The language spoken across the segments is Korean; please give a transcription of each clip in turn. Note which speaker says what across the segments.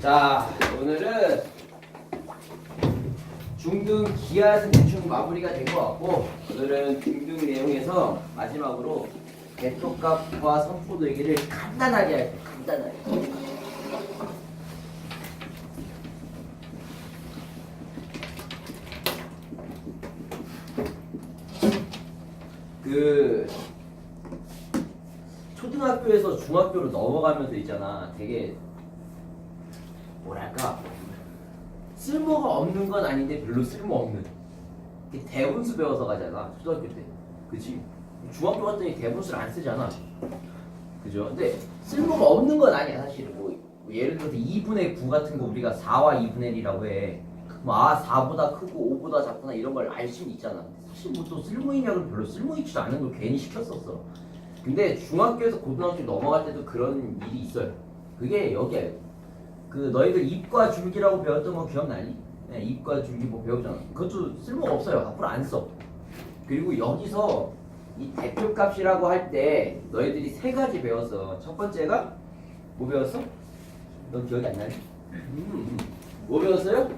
Speaker 1: 자, 오늘은 중등 기하는 대충 마무리가 된 것 같고 오늘은 중등 내용에서 마지막으로 대표값과 선포도 얘기를 간단하게 할 거예요. 간단하게. 그 초등학교에서 중학교로 넘어가면서 있잖아. 되게 뭐랄까? 쓸모가 없는 건 아닌데 별로 쓸모 없는. 대분수 배워서 가잖아 초등학교 때. 그치? 중학교 갔더니 대분수를 안 쓰잖아. 그죠? 근데 쓸모가 없는 건 아니야 사실은. 뭐, 뭐 예를 들어서 2분의 9 같은 거 우리가 4와 2분의 1이라고 해 뭐 아 4보다 크고 5보다 작구나 이런 걸 알 수는 있잖아. 사실 뭐 또 쓸모 있냐고 별로 쓸모 있지도 않은 걸 괜히 시켰었어. 근데 중학교에서 고등학교 넘어갈 때도 그런 일이 있어요. 그게 여기야 그 너희들 입과 줄기라고 배웠던 거 기억나니? 네, 입과 줄기 뭐 배우잖아. 그것도 쓸모가 없어요. 앞으로 안 써. 그리고 여기서 이 대표값이라고 할 때 너희들이 세 가지 배웠어. 첫 번째가 뭐 배웠어? 너 기억이 안 나니? 음, 뭐 배웠어요?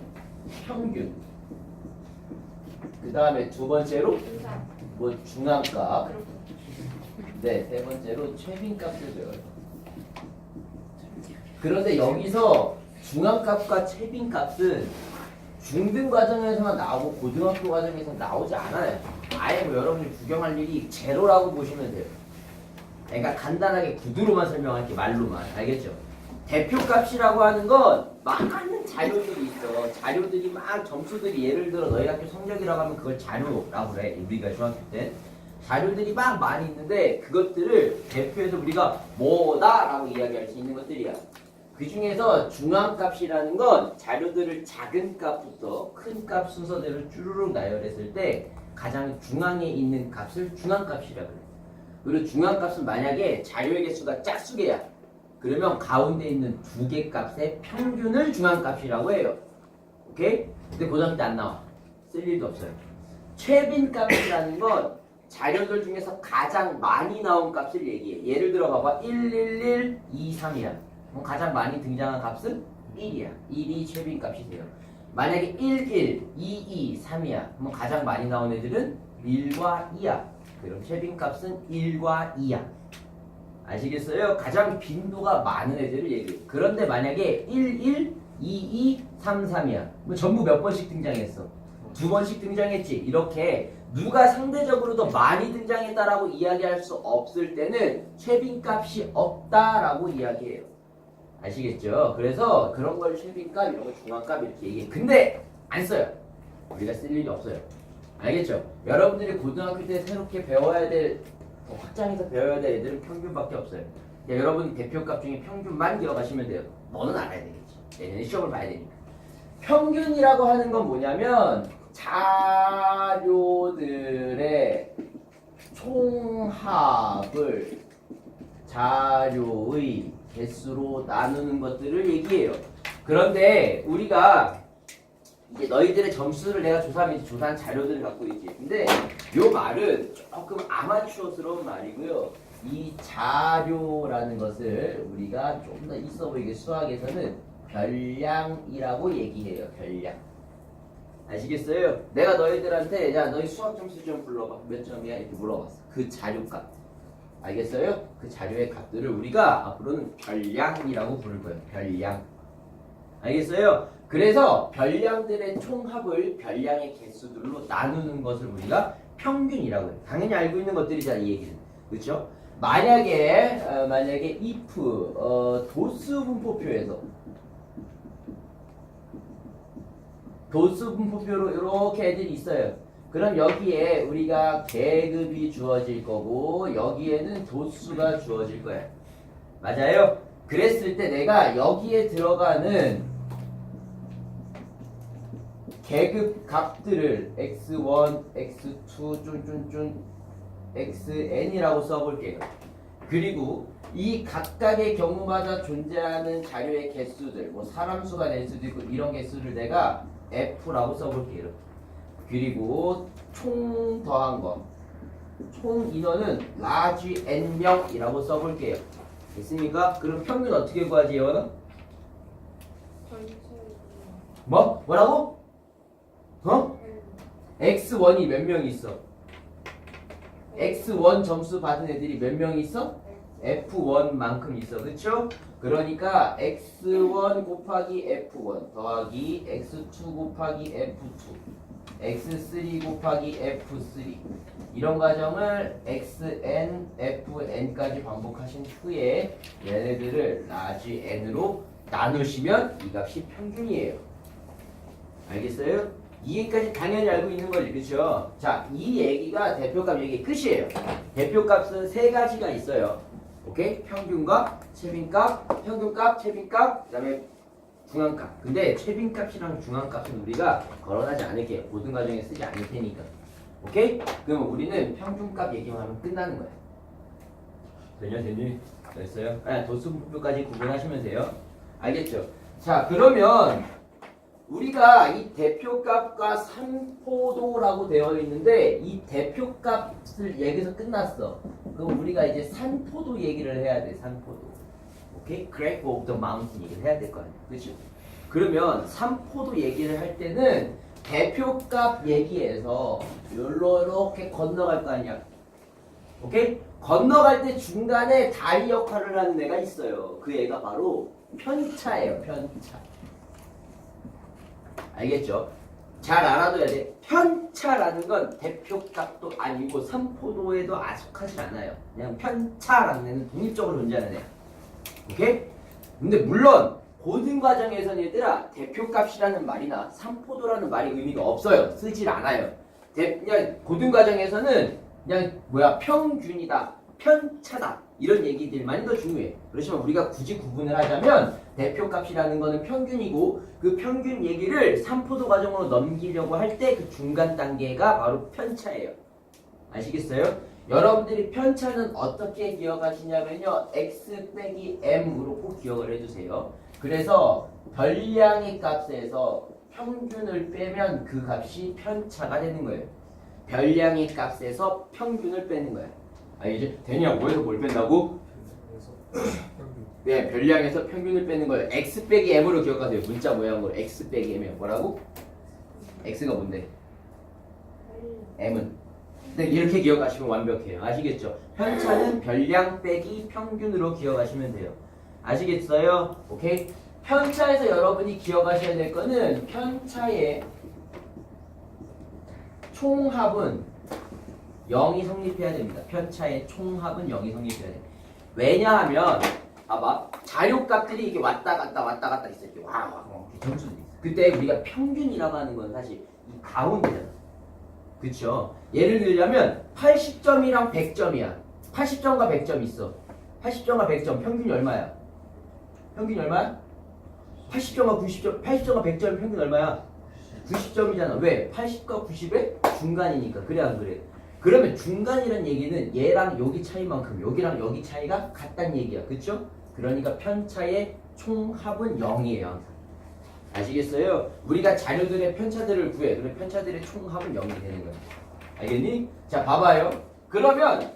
Speaker 1: 평균. 그 다음에 두 번째로. 뭐 중앙값. 네, 세 번째로 최빈값을 배워요. 그런데 여기서 중앙값과 최빈값은 중등 과정에서만 나오고 고등학교 과정에서 나오지 않아요. 아예 뭐 여러분이 구경할 일이 제로라고 보시면 돼요. 그러니까 간단하게 구두로만 설명할게 말로만 알겠죠? 대표값이라고 하는 건 많은 자료들이 있어. 자료들이 막 점수들이 예를 들어 너희 학교 성적이라고 하면 그걸 자료라고 그래. 우리가 중학교 때. 자료들이 막 많이 있는데 그것들을 대표해서 우리가 뭐다라고 이야기할 수 있는 것들이야. 그 중에서 중앙값이라는 건 자료들을 작은 값부터 큰 값 순서대로 쭈루룩 나열했을 때 가장 중앙에 있는 값을 중앙값이라 그래. 그리고 중앙값은 만약에 자료의 개수가 짝수개야. 그러면 가운데 있는 두 개 값의 평균을 중앙값이라고 해요. 오케이? 근데 고등학교 때 안 나와. 쓸 일도 없어요. 최빈값이라는 건 자료들 중에서 가장 많이 나온 값을 얘기해. 예를 들어 봐봐. 111, 23이야. 그럼 가장 많이 등장한 값은 1이야. 1이 최빈 값이 돼요. 만약에 11, 22, 3이야. 그럼 가장 많이 나온 애들은 1과 2야. 그럼 최빈 값은 1과 2야. 아시겠어요? 가장 빈도가 많은 애들을 얘기해. 그런데 만약에 1, 1, 2, 2, 3, 3이야. 뭐 전부 몇 번씩 등장했어? 두 번씩 등장했지. 이렇게 누가 상대적으로 더 많이 등장했다라고 이야기할 수 없을 때는 최빈 값이 없다라고 이야기해요. 아시겠죠? 그래서 그런 걸 최빈값, 이런 걸 중앙값 이렇게 얘기해. 근데 안 써요. 우리가 쓸 일이 없어요. 알겠죠? 여러분들이 고등학교 때 새롭게 배워야 될, 더 확장해서 배워야 될 애들은 평균밖에 없어요. 그러니까 여러분 대표값 중에 평균만 기억하시면 돼요. 너는 알아야 되겠지. 내년에 시험을 봐야 되니까. 평균이라고 하는 건 뭐냐면 자료들의 총합을 자료의 개수로 나누는 것들을 얘기해요. 그런데 우리가 이제 너희들의 점수를 내가 조사하면 조사한 자료들을 갖고 있지. 근데 요 말은 조금 아마추어스러운 말이고요. 이 자료라는 것을 우리가 좀 더 있어 보이게 수학에서는 별량이라고 얘기해요. 별량. 아시겠어요? 내가 너희들한테 야 너희 수학 점수 좀 불러봐. 몇 점이야? 이렇게 물어봤어. 그 자료 값. 알겠어요? 그 자료의 값들을 우리가 앞으로는 별량이라고 부를 거예요. 별량. 알겠어요? 그래서 별량들의 총합을 별량의 개수들로 나누는 것을 우리가 평균이라고 해요. 당연히 알고 있는 것들이잖아, 이 얘기는. 그렇죠? 만약에 어, 만약에 if 어, 도수 분포표에서 도수 분포표로 이렇게 애들이 있어요. 그럼 여기에 우리가 계급이 주어질 거고 여기에는 도수가 주어질 거야. 맞아요? 그랬을 때 내가 여기에 들어가는 계급 값들을 x1, x2, 쭌쭌쭌, xn이라고 써볼게요. 그리고 이 각각의 경우마다 존재하는 자료의 개수들, 뭐 사람 수가 될 수도 있고 이런 개수를 내가 f라고 써볼게요. 그리고 총 더한 거, 총 인원은 large n명이라고 써볼게요. 됐습니까? 그럼 평균 어떻게 구하지, 이거는? 뭐? 뭐라고? 어? x1이 몇 명이 있어? x1 점수 받은 애들이 몇 명이 있어? F1만큼 있어. 그쵸? 그러니까 X1 곱하기 F1 더하기 X2 곱하기 F2 X3 곱하기 F3 이런 과정을 XN, FN까지 반복하신 후에 얘네들을 라지 N으로 나누시면 이 값이 평균이에요. 알겠어요? 이 얘기까지 당연히 알고 있는 거지, 그쵸? 자, 이 얘기가 대표값 얘기 끝이에요. 대표값은 세 가지가 있어요. 오케이? 평균값, 최빈값, 평균값, 최빈값, 그 다음에 중앙값. 근데 최빈값이랑 중앙값은 우리가 거론하지 않을게요. 모든 과정에 쓰지 않을 테니까. 오케이? 그럼 우리는 평균값 얘기만 하면 끝나는 거야. 되냐, 되니? 됐어요? 아, 도수분표까지 구분하시면 돼요. 알겠죠? 자, 그러면 우리가 이 대표값과 산포도라고 되어 있는데 이 대표값을 얘기해서 끝났어. 그럼 우리가 이제 산포도 얘기를 해야 돼. 산포도. 오케이? Graph of the mountain 얘기를 해야 될 거 아니야. 그렇죠? 그러면 산포도 얘기를 할 때는 대표값 얘기해서 이렇게 건너갈 거 아니야. 오케이? 건너갈 때 중간에 다리 역할을 하는 애가 있어요. 그 애가 바로 편차예요. 편차. 알겠죠? 잘 알아둬야 돼. 편차라는 건 대표값도 아니고 삼포도에도 아속하지 않아요. 그냥 편차라는 애는 독립적으로 존재하는 애. 오케이? 근데 물론 고등 과정에서는 얘들아 대표값이라는 말이나 삼포도라는 말이 의미가 없어요. 쓰질 않아요. 대, 그냥 고등 과정에서는 그냥 뭐야 평균이다, 편차다 이런 얘기들만이 더 중요해. 그렇지만 우리가 굳이 구분을 하자면 대표값이라는 거는 평균이고 그 평균 얘기를 삼포도 과정으로 넘기려고 할 때 그 중간 단계가 바로 편차예요. 아시겠어요? 여러분들이 편차는 어떻게 기억하시냐면요. x 빼기 m으로 꼭 기억을 해주세요. 그래서 별량의 값에서 평균을 빼면 그 값이 편차가 되는 거예요. 별량의 값에서 평균을 빼는 거야. 알겠지? 되냐? 뭐에서 뭘 뺀다고? 네, 별량에서 평균을 빼는 거예요. x 빼기 m으로 기억하세요. 문자 모양으로 x 빼기 m이요. 뭐라고? x가 뭔데? m은 네, 이렇게 기억하시면 완벽해요. 아시겠죠? 편차는 별량 빼기 평균으로 기억하시면 돼요. 아시겠어요? 오케이? 편차에서 여러분이 기억하셔야 될 거는 편차의 총합은 0이 성립해야 됩니다. 편차의 총합은 0이 성립해야 돼. 왜냐하면 봐봐 자료값들이 이렇게 왔다 갔다 왔다 갔다 있어 이렇게 와, 와, 있어. 그때 우리가 평균이라고 하는 건 사실 이 가운데잖아. 그쵸? 예를 들자면 80점이랑 100점이야. 80점과 100점 있어. 80점과 100점 평균이 얼마야? 평균이 얼마야? 80점과 90점, 80점과 100점 평균 얼마야? 90점이잖아. 왜? 80과 90의 중간이니까. 그래 안 그래? 그러면 중간이란 얘기는 얘랑 여기 차이만큼 여기랑 여기 차이가 같다는 얘기야. 그쵸? 그러니까 편차의 총합은 0이에요. 항상. 아시겠어요? 우리가 자료들의 편차들을 구해. 그럼 편차들의 총합은 0이 되는 거야. 알겠니? 자, 봐봐요. 그러면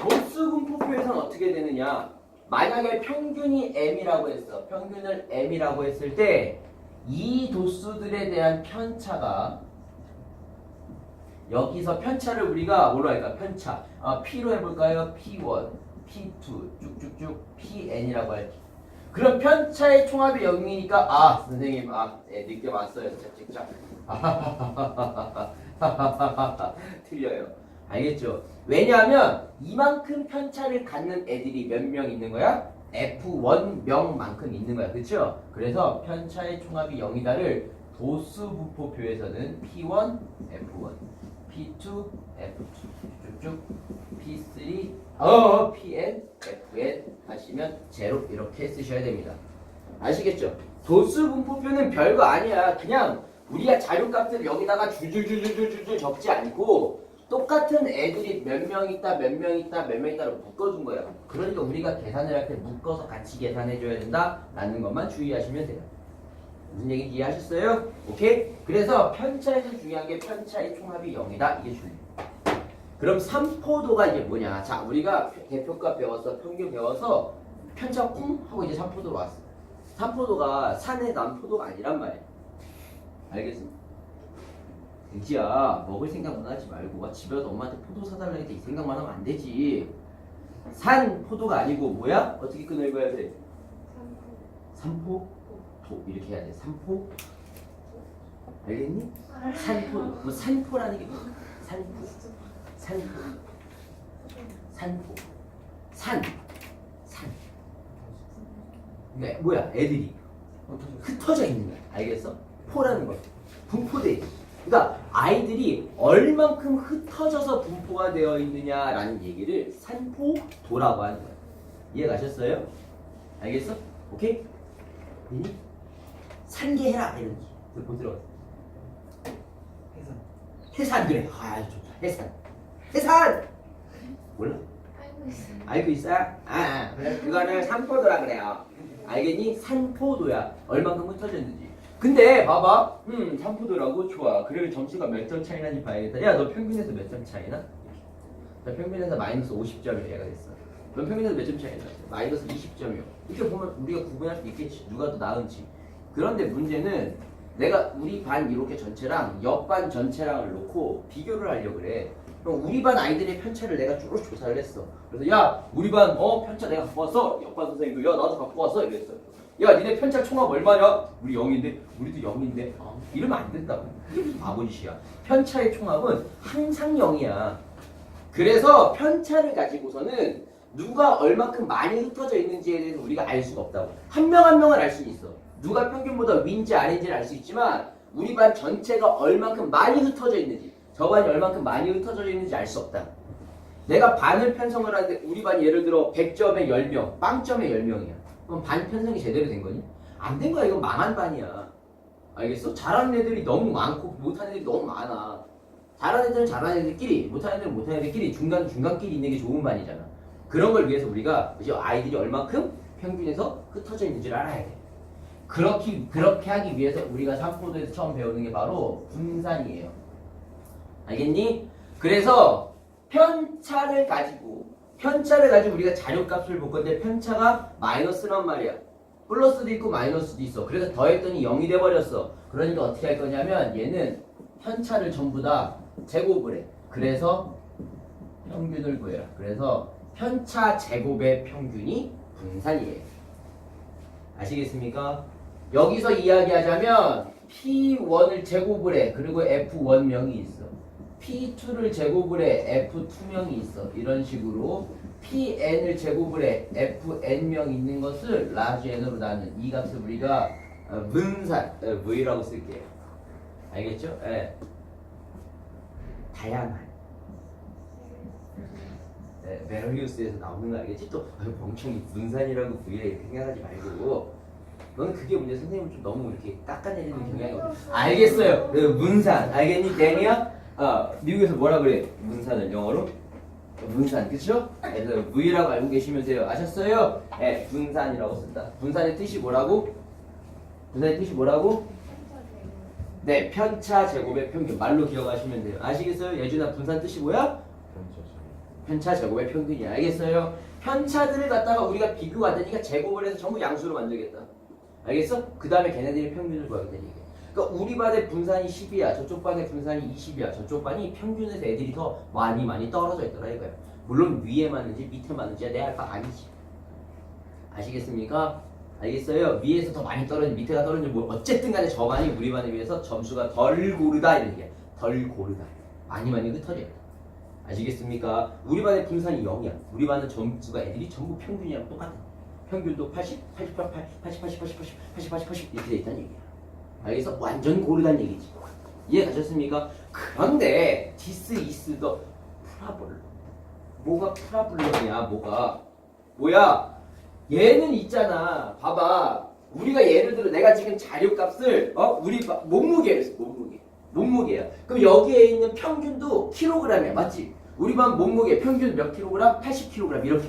Speaker 1: 도수분포표에서는 어떻게 되느냐? 만약에 평균이 m이라고 했어. 평균을 m이라고 했을 때 이 도수들에 대한 편차가 여기서 편차를 우리가 뭐로 할까? 편차. 아, P로 해볼까요? P1, P2, 쭉쭉쭉 Pn이라고 할게. 그럼 편차의 총합이 0이니까 아 선생님 아 네, 늦게 왔어요. 짝짝짝. 틀려요. 알겠죠? 왜냐하면 이만큼 편차를 갖는 애들이 몇 명 있는 거야? F1명만큼 있는 거야. 그렇죠? 그래서 편차의 총합이 0이다를 도수 부포표에서는 P1, F1, P2, F2, 쭉쭉 P3, 어, PN, FN 하시면 제로 이렇게 쓰셔야 됩니다. 아시겠죠? 도수 분포표는 별거 아니야. 그냥 우리가 자료값들을 여기다가 줄줄줄줄줄줄 적지 않고 똑같은 애들이 몇 명 있다, 몇 명 있다, 몇 명 있다로 묶어준 거야. 그러니까 우리가 계산을 할 때 묶어서 같이 계산해줘야 된다라는 것만 주의하시면 돼요. 무슨 얘기인지 이해하셨어요? 오케이? 그래서 편차에서 중요한 게 편차의 총합이 0이다. 이게 중요해요. 그럼 삼포도가 이제 뭐냐? 자, 우리가 대표값 배웠어, 평균 배워서 편차 쿵 하고 이제 삼포도로 왔어. 산포도가 산에 난 포도가 아니란 말이야. 알겠어? 은지야 먹을 생각만 하지 말고 집에서 엄마한테 포도 사달라 때이 생각만 하면 안 되지. 산 포도가 아니고 뭐야? 어떻게 끊어 읽어야 돼? 산포 도 이렇게 해야 돼. 산포 알겠니? 산포 뭐 산포라는 게 뭐야? 산포 산포 산포 산 산. 네 뭐야? 애들이 흩어져 있는 거야. 알겠어? 포라는 거. 분포돼. 그러니까 아이들이 얼만큼 흩어져서 분포가 되어 있느냐라는 얘기를 산포도라고 하는 거야. 이해 가셨어요? 알겠어? 오케이? 이 산계해라 이런 거. 못 들어.
Speaker 2: 해산.
Speaker 1: 해산 그래. 아 좋다. 해산. 해산. 몰라?
Speaker 3: 알고 있어요.
Speaker 1: 아, 아 그래 그거는 산포도라 그래요. 알겠니? 산포도야. 얼만큼 흩어져 있는지. 근데 봐봐. 음 산포도라고 좋아. 그러면 점수가 몇 점 차이 나는지 봐야겠다. 야 너 평균에서 몇 점 차이 나? 나 평균에서 마이너스 50점이 얘가 됐어. 넌 평균에서 몇 점 차이 나? 마이너스 20점이요. 이렇게 보면 우리가 구분할 수 있겠지. 누가 더 나은지. 그런데 문제는 내가 우리 반 이렇게 전체랑 옆 반 전체랑을 놓고 비교를 하려고 그래. 그럼 우리 반 아이들의 편차를 내가 쭉 조사를 했어. 그래서 야 우리 반 어 편차 내가 갖고 왔어. 옆반 선생님도 야 나도 갖고 왔어 이랬어. 야 니네 편차 총합 얼마냐? 우리 0인데 우리도 0인데 어, 이러면 안 된다고. 바보짓이야. 편차의 총합은 항상 0이야. 그래서 편차를 가지고서는 누가 얼마큼 많이 흩어져 있는지에 대해서 우리가 알 수가 없다고. 한 명 한 명은 알 수 있어. 누가 평균보다 위인지 아닌지를 알 수 있지만 우리 반 전체가 얼만큼 많이 흩어져 있는지 저 반이 얼만큼 많이 흩어져 있는지 알 수 없다. 내가 반을 편성을 하는데 우리 반이 예를 들어 100점에 10명, 빵점에 10명이야. 그럼 반 편성이 제대로 된 거니? 안 된 거야. 이건 망한 반이야. 알겠어? 잘하는 애들이 너무 많고 못하는 애들이 너무 많아. 잘하는 애들은 잘하는 애들끼리, 못하는 애들은 못하는 애들끼리 중간 중간끼리 있는 게 좋은 반이잖아. 그런 걸 위해서 우리가 이제 아이들이 얼만큼 평균에서 흩어져 있는지를 알아야 돼. 그렇게 그렇게 하기 위해서 우리가 삼포도에서 처음 배우는 게 바로 분산이에요. 알겠니? 그래서 편차를 가지고 편차를 가지고 우리가 자료값을 볼 건데 편차가 마이너스란 말이야. 플러스도 있고 마이너스도 있어. 그래서 더했더니 0이 돼 버렸어. 그러니까 어떻게 할 거냐면 얘는 편차를 전부 다 제곱을 해. 그래서 평균을 구해라. 그래서 편차 제곱의 평균이 분산이에요. 아시겠습니까? 여기서 이야기하자면 P1을 제곱을 해. 그리고 F1명이 있어. P2를 제곱을 해. F2명이 있어. 이런 식으로 PN을 제곱을 해. FN 명 있는 것을 라지 N으로 나눈 이 값을 우리가 어, 분산 어, V라고 쓸게요. 알겠죠? 예. 다양한 네, 베럴리우스에서 나오는 거 알겠지? 또 아유, 멍청이 분산이라고 V에 이렇게 생각하지 말고 너는 그게 문제 선생님 좀 너무 이렇게 깎아내리는 경향이 없어 알겠어요 그 문산 알겠니 데니야? 아 미국에서 뭐라 그래 문산을 영어로? 분산 그쵸? 그래서 V라고 알고 계시면 돼요 아셨어요? 네 분산이라고 쓴다 분산의 뜻이 뭐라고? 분산의 뜻이 뭐라고? 네 편차 제곱의 평균 말로 기억하시면 돼요 아시겠어요? 예준아 분산 뜻이 뭐야? 편차 제곱의 평균이 알겠어요? 편차들을 갖다가 우리가 비교가 안 되니까 제곱을 해서 전부 양수로 만들겠다. 알겠어? 그 다음에 걔네들이 평균을 구하겠다 이게. 그러니까 우리 반의 분산이 10이야. 저쪽 반의 분산이 20이야. 저쪽 반이 평균에서 애들이 더 많이 많이 떨어져 있더라 이거야. 물론 위에 맞는지 밑에 맞는지 내 알바 아니지. 아시겠습니까? 알겠어요? 위에서 더 많이 떨어지는 밑에가 떨어지는 뭐 어쨌든 간에 저 반이 우리 반에 비해서 점수가 덜 고르다 이런 얘기야. 덜 고르다. 많이 많이 흩어져 있다. 아시겠습니까? 우리 반의 분산이 0이야. 우리 반은 점수가 애들이 전부 평균이랑 똑같아. 평균도 80, 80, 80, 80, 80, 80, 80, 80, 80, 80 이렇게 돼 있다는 얘기야. 알겠어? 완전 고르다는 얘기지. 이해 가셨습니까? 그런데 is the problem. 뭐가 프라블럼이야? 뭐가? 뭐야? 얘는 있잖아. 봐봐. 우리가 예를 들어 내가 지금 자료값을 어 우리 바- 몸무게를. 몸무게. 몸무게야. 그럼 여기에 있는 평균도 킬로그램이야. 맞지? 우리 반 몸무게 평균 몇 킬로그램? 80 킬로그램 이렇게.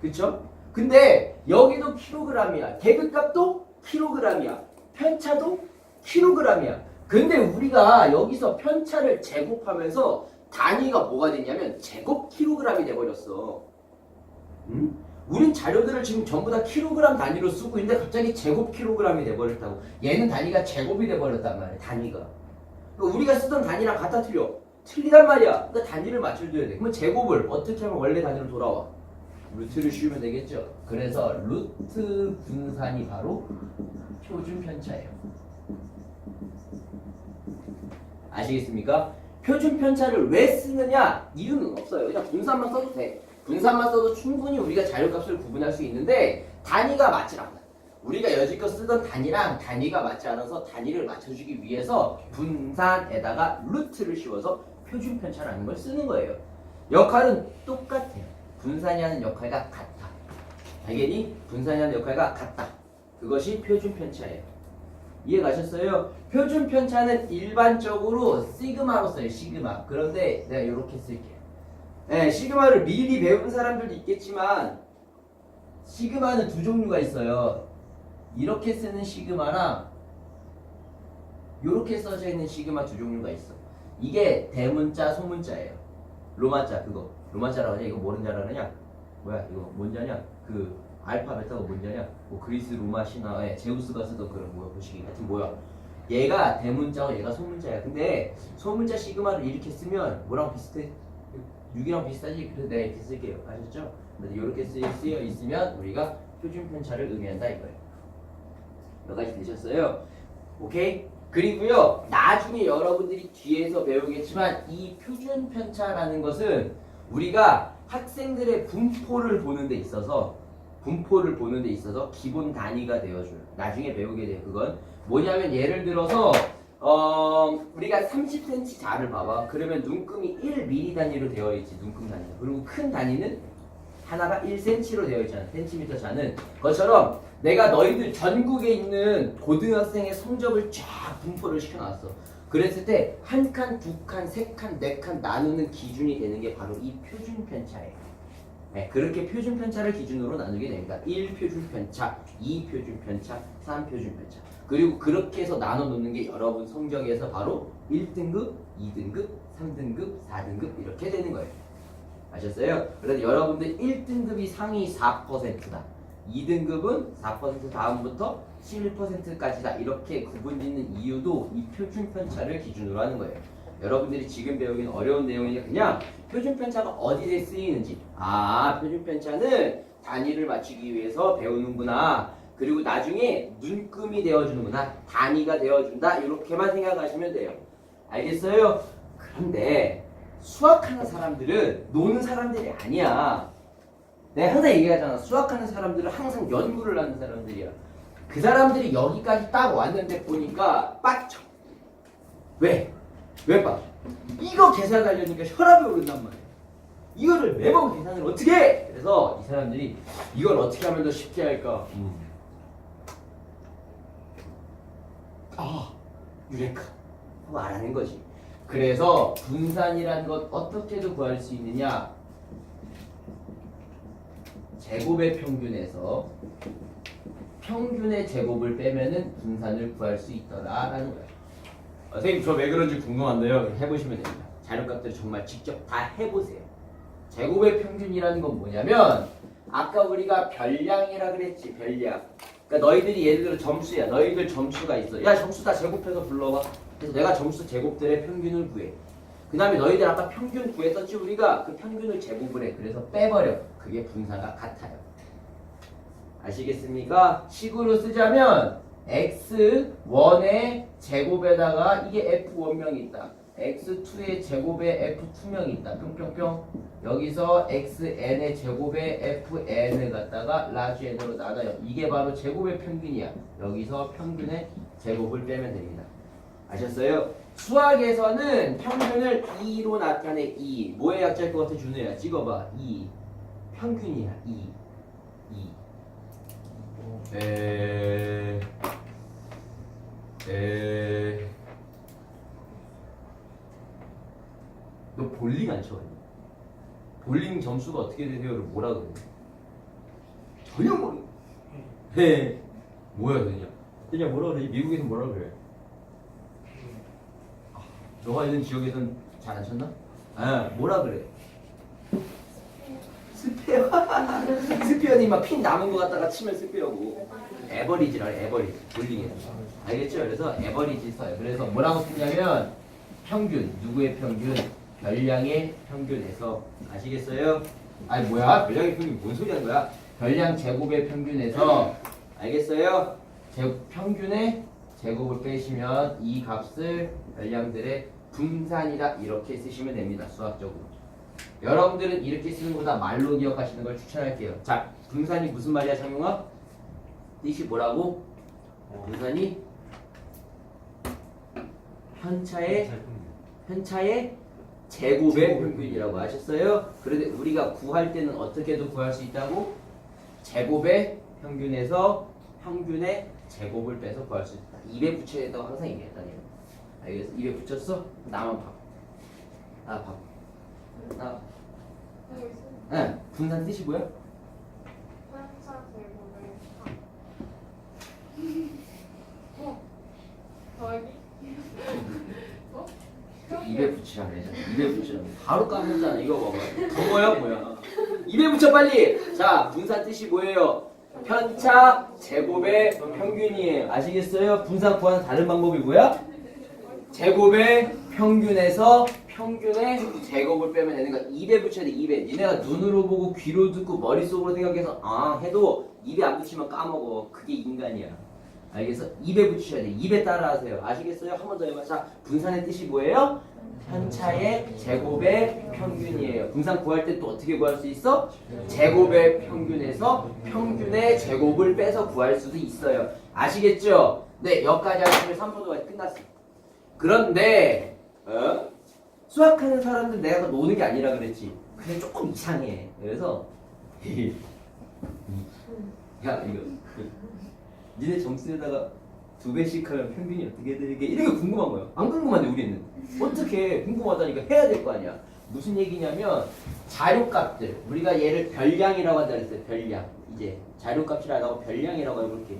Speaker 1: 그쵸? 근데 여기도 킬로그램이야. 계급값도 킬로그램이야. 편차도 킬로그램이야. 근데 우리가 여기서 편차를 제곱하면서 단위가 뭐가 됐냐면 제곱 킬로그램이 돼버렸어. 음? 우린 자료들을 지금 전부 다 킬로그램 단위로 쓰고 있는데 갑자기 제곱 킬로그램이 돼버렸다고. 얘는 단위가 제곱이 돼버렸단 말이야. 단위가. 그러니까 우리가 쓰던 단위랑 같아 틀려. 틀리단 말이야. 그러니까 단위를 맞춰줘야 돼. 그러면 제곱을 어떻게 하면 원래 단위로 돌아와? 루트를 씌우면 되겠죠. 그래서 루트 분산이 바로 표준 편차예요. 아시겠습니까? 표준 편차를 왜 쓰느냐? 이유는 없어요. 그냥 분산만 써도 돼. 분산만 써도 충분히 우리가 자료값을 구분할 수 있는데 단위가 맞지 않아. 우리가 여지껏 쓰던 단위랑 단위가 맞지 않아서 단위를 맞춰주기 위해서 분산에다가 루트를 씌워서 표준 편차라는 걸 쓰는 거예요. 역할은 똑같아요. 분산이 하는 역할과 같다. 알겠니? 분산이 하는 역할과 같다. 그것이 표준 편차예요. 이해 가셨어요? 표준 편차는 일반적으로 시그마로 써요. 시그마. 그런데 내가 이렇게 쓸게요. 네, 시그마를 미리 배운 사람들도 있겠지만 시그마는 두 종류가 있어요. 이렇게 쓰는 시그마랑 이렇게 써져 있는 시그마 두 종류가 있어. 이게 대문자, 소문자예요. 로마자 그거. 로마자라고 하냐? 이거 알았냐? 뭐야? 이거 뭔지 아냐? 그 알파벳하고 아냐? 뭐 그리스 로마 신화에 제우스가 쓰던 그런 뭐야 보시기 하여튼 뭐야? 얘가 대문자고 얘가 소문자야. 근데 소문자 시그마를 이렇게 쓰면 뭐랑 비슷해? 6이랑 비슷하지? 그래서 내가 이렇게 쓸게요. 아셨죠? 근데 이렇게 쓰여 있으면 우리가 표준 편차를 의미한다 이거예요. 몇 가지 되셨어요? 오케이? 그리고요 나중에 여러분들이 뒤에서 배우겠지만 이 표준 편차라는 것은 우리가 학생들의 분포를 보는 데 있어서 분포를 보는 데 있어서 기본 단위가 되어줘요. 나중에 배우게 돼요. 그건 뭐냐면 예를 들어서 어 우리가 30cm 자를 봐봐. 그러면 눈금이 1mm 단위로 되어 있지 눈금 단위. 그리고 큰 단위는 하나가 1cm로 되어 있잖아. 센티미터 자는 것처럼 내가 너희들 전국에 있는 고등학생의 성적을 쫙 분포를 시켜놨어. 그랬을 때 한 칸, 두 칸, 세 칸, 네 칸 나누는 기준이 되는 게 바로 이 표준 편차예요. 네, 그렇게 표준 편차를 기준으로 나누게 됩니다. 1 표준 편차, 2 표준 편차, 3 표준 편차. 그리고 그렇게 해서 나눠 놓는 게 여러분 성적에서 바로 1등급, 2등급, 3등급, 4등급 이렇게 되는 거예요. 아셨어요? 그래서 여러분들 1등급이 상위 4%다. 2등급은 4% 다음부터 11%까지다. 이렇게 구분 짓는 이유도 이 표준 편차를 기준으로 하는 거예요. 여러분들이 지금 배우기는 어려운 내용이니까 그냥 표준 편차가 어디에 쓰이는지 아 표준 편차는 단위를 맞추기 위해서 배우는구나. 그리고 나중에 눈금이 되어주는구나. 단위가 되어준다. 이렇게만 생각하시면 돼요. 알겠어요? 그런데 수학하는 사람들은 노는 사람들이 아니야. 내가 항상 얘기하잖아. 수학하는 사람들은 항상 연구를 하는 사람들이야. 그 사람들이 여기까지 딱 왔는데 보니까 빠져 왜? 왜 빠? 이거 계산 하려니까 혈압이 오른단 말이야. 이거를 매번 계산을 어떻게 해? 그래서 이 사람들이 이걸 어떻게 하면 더 쉽게 할까? 음. 아, 유레카 하고 알아낸 거지. 그래서 분산이라는 것 어떻게도 구할 수 있느냐? 제곱의 평균에서 평균의 제곱을 빼면은 분산을 구할 수 있더라라는 거야. 어, 선생님 저 왜 그런지 궁금한데요. 해보시면 됩니다. 자료값들을 정말 직접 다 해보세요. 제곱의 평균이라는 건 뭐냐면 아까 우리가 별량이라 그랬지 별량. 그러니까 너희들이 예를 들어 점수야. 너희들 점수가 있어. 야 점수 다 제곱해서 불러봐. 그래서 내가 점수 제곱들의 평균을 구해. 그 다음에 너희들 아까 평균 구했었지 우리가 그 평균을 제곱을 해. 그래서 빼버려. 그게 분사가 같아요. 아시겠습니까? 식으로 쓰자면 x1의 제곱에다가 이게 f1명이 있다. x2의 제곱에 f2명이 있다. 뿅뿅뿅. 여기서 xn의 제곱에 fn을 갖다가 라지 n으로 나눠요. 이게 바로 제곱의 평균이야. 여기서 평균의 제곱을 빼면 됩니다. 아셨어요? 수학에서는 평균을 2로 나타내 2. 뭐의 약자일 것 같아 준우야? 찍어봐. 2. 평균이야. 2. 2. 에... 에... 너 볼링 안 쳐봤니? 볼링 점수가 어떻게 되세요를 뭐라 그래? 전혀 모르. 해. 뭐야 그냥? 그냥 뭐라 그래? 미국에서 뭐라 그래? 아, 너가 있는 지역에선 잘 안 쳤나? 아 뭐라 그래? 스페 스페어. 스페어니 막핀 남은 거 갖다가 치면 스페어고. 에버리지라 에버리지. 돌리게. 알겠죠? 그래서 에버리지 써요. 그래서 뭐라고 쓰냐면 평균. 누구의 평균? 별량의 평균에서 아시겠어요? 아니 뭐야? 별량의 평균 뭔 소리 하는 거야? 별량 제곱의 평균에서 알겠어요? 제, 평균의 제곱을 빼시면 이 값을 별량들의 분산이다 이렇게 쓰시면 됩니다 수학적으로 여러분들은 이렇게 쓰는 것보다 말로 기억하시는 걸 추천할게요 자 분산이 무슨 말이야 장용아? 뜻이 뭐라고? 분산이 편차의 편차의 제곱의 평균이라고 하셨어요? 그런데 우리가 구할 때는 어떻게도 구할 수 있다고? 제곱의 평균에서 평균의 제곱을 빼서 구할 수 있다. 200 붙여야 된다고 항상 얘기했다니. 알겠어? 200 붙였어? 나만 봐. 나 봐.
Speaker 3: 있어요.
Speaker 1: 응. 분산 뜻이 뭐야?
Speaker 3: 어. 더하기. 어?
Speaker 1: 200 붙이라 그랬잖아. 200 붙이라. 바로 까먹잖아. 이거 봐봐. 더 뭐야? 뭐야? 200 붙여 빨리. 자, 분산 뜻이 뭐예요? 편차 제곱의 평균이에요. 아시겠어요? 분산 구하는 다른 방법이 뭐야? 제곱의 평균에서 평균의 제곱을 빼면 되는 거야. 2배 붙여야 돼. 2배. 니네가 눈으로 보고 귀로 듣고 머릿속으로 생각해서 아 해도 2배 안 붙이면 까먹어. 그게 인간이야. 알겠어? 2배 붙이셔야 돼. 2배 따라하세요. 아시겠어요? 한 번 더 해봐. 자, 분산의 뜻이 뭐예요? 편차의 제곱의 평균이에요. 분산 구할 때 또 어떻게 구할 수 있어? 제곱의 평균에서 평균의 제곱을 빼서 구할 수도 있어요. 아시겠죠? 네, 여기까지 하시면 3포도가 끝났어. 그런데 어? 수학하는 사람들 내가 노는 게 아니라 그랬지. 그게 조금 이상해. 그래서 야 이거 니네 점수에다가 두 배씩 하면 평균이 어떻게 되게 이런 게 궁금한 거야. 안 궁금한데 우리는 어떻게 궁금하다니까 해야 될 거 아니야. 무슨 얘기냐면 자료값들 우리가 얘를 별량이라고 한다 그랬어요. 별량 이제 자료값이라고 별량이라고 해볼게.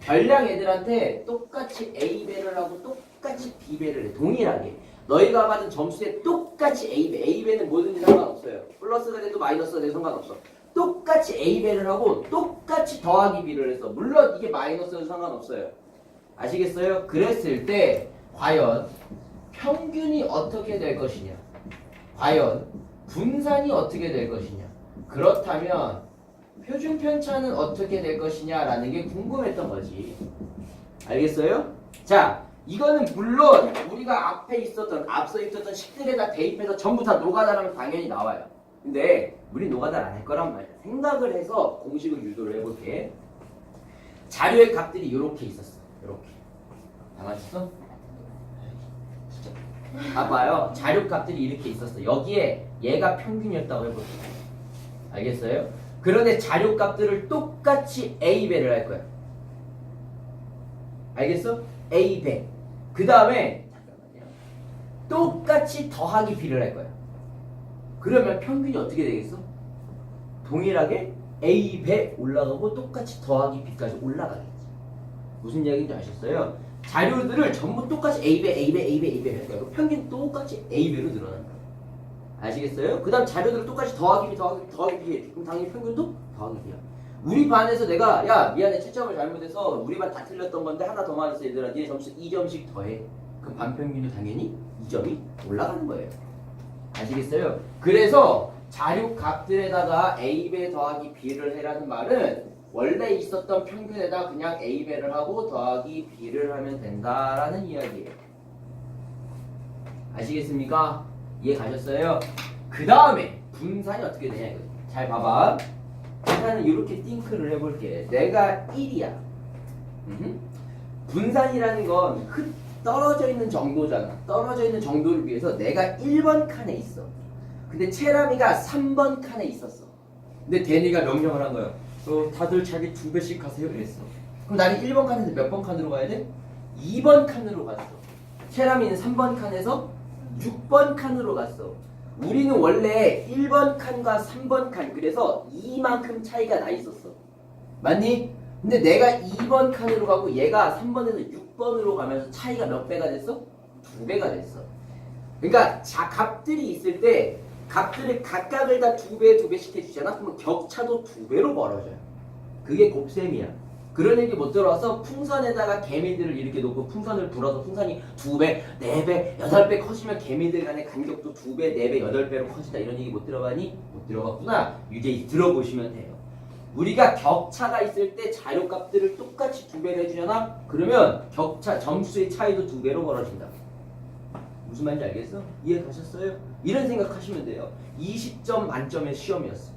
Speaker 1: 별량 애들한테 똑같이 A 배를 하고 똑같이 B 배를 해 동일하게 너희가 받은 점수에 똑같이 A 배 A 배는 뭐든지 상관없어요. 플러스가 돼도 마이너스가 돼도 상관없어. 똑같이 A 배를 하고 똑같이 더하기 B를 해서 물론 이게 마이너스도 상관없어요. 아시겠어요? 그랬을 때 과연 평균이 어떻게 될 것이냐? 과연 분산이 어떻게 될 것이냐? 그렇다면 표준 편차는 어떻게 될 것이냐라는 게 궁금했던 거지. 알겠어요? 자, 이거는 물론 우리가 앞에 있었던 앞서 있었던 식들에다 대입해서 전부 다 노가다라면 당연히 나와요. 근데 우리 노가다를 안 할 거란 말이야. 생각을 해서 공식을 유도를 해볼게. 자료의 값들이 이렇게 있었어. 이렇게. 다? 진짜. 봐봐요. 자료 값들이 이렇게 있었어. 여기에 얘가 평균이었다고 해볼게요. 알겠어요? 그런데 자료 값들을 똑같이 A배를 할 거야. 알겠어? A배. 그 다음에. 똑같이 더하기 B를 할 거야. 그러면 평균이 어떻게 되겠어? 동일하게 A배 올라가고 똑같이 더하기 B까지 올라가겠지. 무슨 이야기인지 아셨어요? 자료들을 전부 똑같이 A배, A배, A배, A배 할 거야. 평균 똑같이 A배로 늘어나는 거야. 아시겠어요? 그 다음 자료들을 똑같이 더하기 B, 더하기, 더하기 B. 그럼 당연히 평균도 더하기 B야. 우리 반에서 내가 야 미안해. 채점을 잘못해서 우리 반 다 틀렸던 건데 하나 더 맞았어 얘들아. 니네 점수 2점씩 더해. 그럼 반평균은 당연히 2점이 올라가는 거예요. 아시겠어요? 그래서 자료 값들에다가 A배 더하기 B를 해라는 말은 원래 있었던 평균에다 그냥 A배를 하고 더하기 B를 하면 된다라는 이야기예요. 아시겠습니까? 이해 가셨어요? 그 다음에 분산이 어떻게 되냐 이거 잘 봐봐 분산은 이렇게 띵크를 해볼게. 내가 1이야. 분산이라는 건 흩, 떨어져 있는 정도잖아. 떨어져 있는 정도를 위해서 내가 1번 칸에 있어. 근데 체라미가 3번 칸에 있었어. 근데 데니가 명령을 한 거야 어, 다들 자기 두 배씩 가세요. 이랬어. 그럼 나는 1번 칸에서 몇 번 칸으로 가야 돼? 2번 칸으로 갔어. 체라미는 3번 칸에서 6번 칸으로 갔어. 우리는 원래 1번 칸과 3번 칸 그래서 이만큼 차이가 나 있었어. 맞니? 근데 내가 2번 칸으로 가고 얘가 3번에서 6번으로 가면서 차이가 몇 배가 됐어? 두 배가 됐어. 그러니까 자 값들이 있을 때 값들을 각각을 다 두 배, 두 배씩 해주잖아. 그러면 격차도 두 배로 벌어져요. 그게 곱셈이야. 그런 얘기 못 들어와서 풍선에다가 개미들을 이렇게 놓고 풍선을 불어서 풍선이 두 배, 네 배, 여덟 배 커지면 개미들 간의 간격도 두 배, 네 배, 여덟 배로 커진다 이런 얘기 못 들어봤니? 못 들어봤구나. 이제 들어보시면 돼요. 우리가 격차가 있을 때 자료값들을 똑같이 두 배로 해주잖아? 그러면 격차, 점수의 차이도 두 배로 벌어진다. 무슨 말인지 알겠어? 이해 가셨어요? 이런 생각하시면 돼요. 20점 만점의 시험이었어.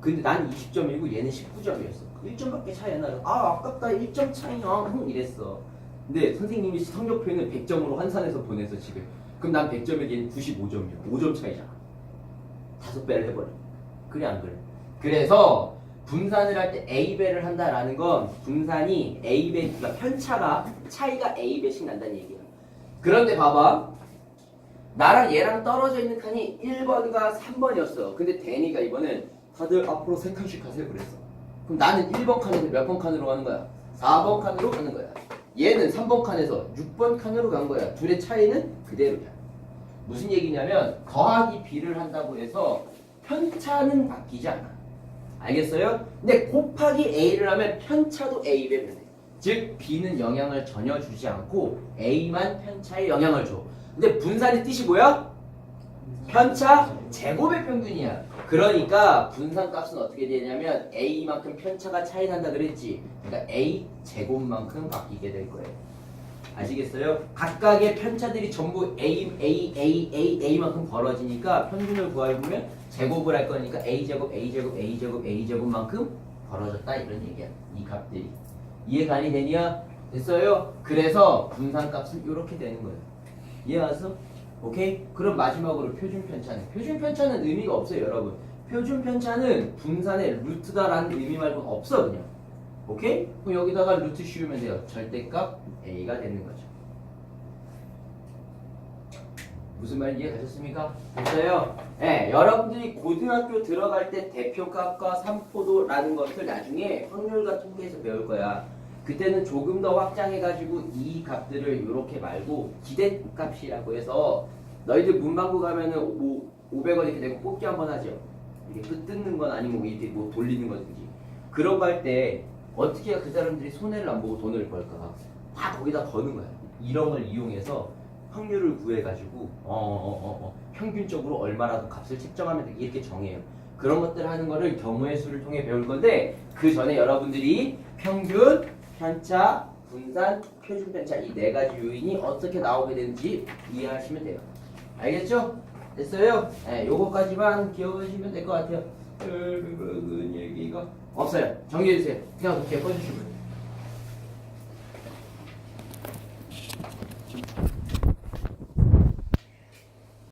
Speaker 1: 근데 난 20점이고 얘는 19점이었어. 1점밖에 차이 안 나요. 아 아깝다 1점 차이야. 흥 이랬어. 근데 선생님이 성적표는 100점으로 환산해서 보내서 집에. 그럼 난 100점에 얘는 95점이야. 5점 차이잖아. 다섯 배를 해버려. 그래 안 그래? 그래서 분산을 할 때 A배를 한다라는 건 분산이 A배, 그러니까 편차가 차이가 A배씩 난다는 얘기야. 그런데 봐봐. 나랑 얘랑 떨어져 있는 칸이 1번과 3번이었어. 근데 데니가 이번엔 다들 앞으로 세 칸씩 가세요 그랬어. 그럼 나는 1번 칸에서 몇 번 칸으로 가는 거야? 4번 칸으로 가는 거야. 얘는 3번 칸에서 6번 칸으로 간 거야. 둘의 차이는 그대로야. 무슨 얘기냐면 더하기 b를 한다고 해서 편차는 바뀌지 않아. 알겠어요? 근데 곱하기 a를 하면 편차도 a배 변해. 즉 b는 영향을 전혀 주지 않고 a만 편차에 영향을 줘. 근데 분산의 뜻이 뭐야? 편차 제곱의 평균이야. 그러니까 분산값은 어떻게 되냐면 a만큼 편차가 차이 난다 그랬지. 그러니까 a 제곱만큼 바뀌게 될 거예요. 아시겠어요? 각각의 편차들이 전부 a a a a a만큼 벌어지니까 평균을 구해보면 제곱을 할 거니까 a 제곱 a 제곱 a 제곱 a 제곱만큼 벌어졌다 이런 얘기야. 이 값들이 이해가 되냐? 됐어요? 그래서 분산값은 이렇게 되는 거예요. 이해왔어? 오케이? 그럼 마지막으로 표준 편차는 표준 편차는 의미가 없어요, 여러분. 표준 편차는 분산의 루트다라는 의미 말고는 없어 그냥. 오케이? 그럼 여기다가 루트 씌우면 돼요. 절대값 a가 되는 거죠. 무슨 말인지 이해가셨습니까? 됐어요? 네, 여러분들이 고등학교 들어갈 때 대표값과 삼포도라는 것을 나중에 확률과 통계에서 배울 거야. 그때는 조금 더 확장해가지고 이 값들을 이렇게 말고 기대값이라고 해서 너희들 문방구 가면은 뭐 500원 이렇게 내고 뽑기 한 번 하죠. 이렇게 끝 뜯는 건 아니고 이렇게 뭐 돌리는 거든지 그런 거 할 때 어떻게 해야 그 사람들이 손해를 안 보고 돈을 벌까? 다 거기다 거는 거야. 이런 걸 이용해서 확률을 구해가지고 어, 어, 어, 어, 평균적으로 얼마라도 값을 책정하면 돼. 이렇게 정해요. 그런 것들 하는 거를 경우의 수를 통해 배울 건데 그 전에 여러분들이 평균, 편차, 분산, 표준 편차 이 네 가지 요인이 어떻게 나오게 되는지 이해하시면 돼요. 알겠죠? 됐어요? 네, 요거까지만 기억하시면 될 것 같아요. 그 얘기가 없어요. 정리해 주세요. 그냥 그렇게 꺼주시고요.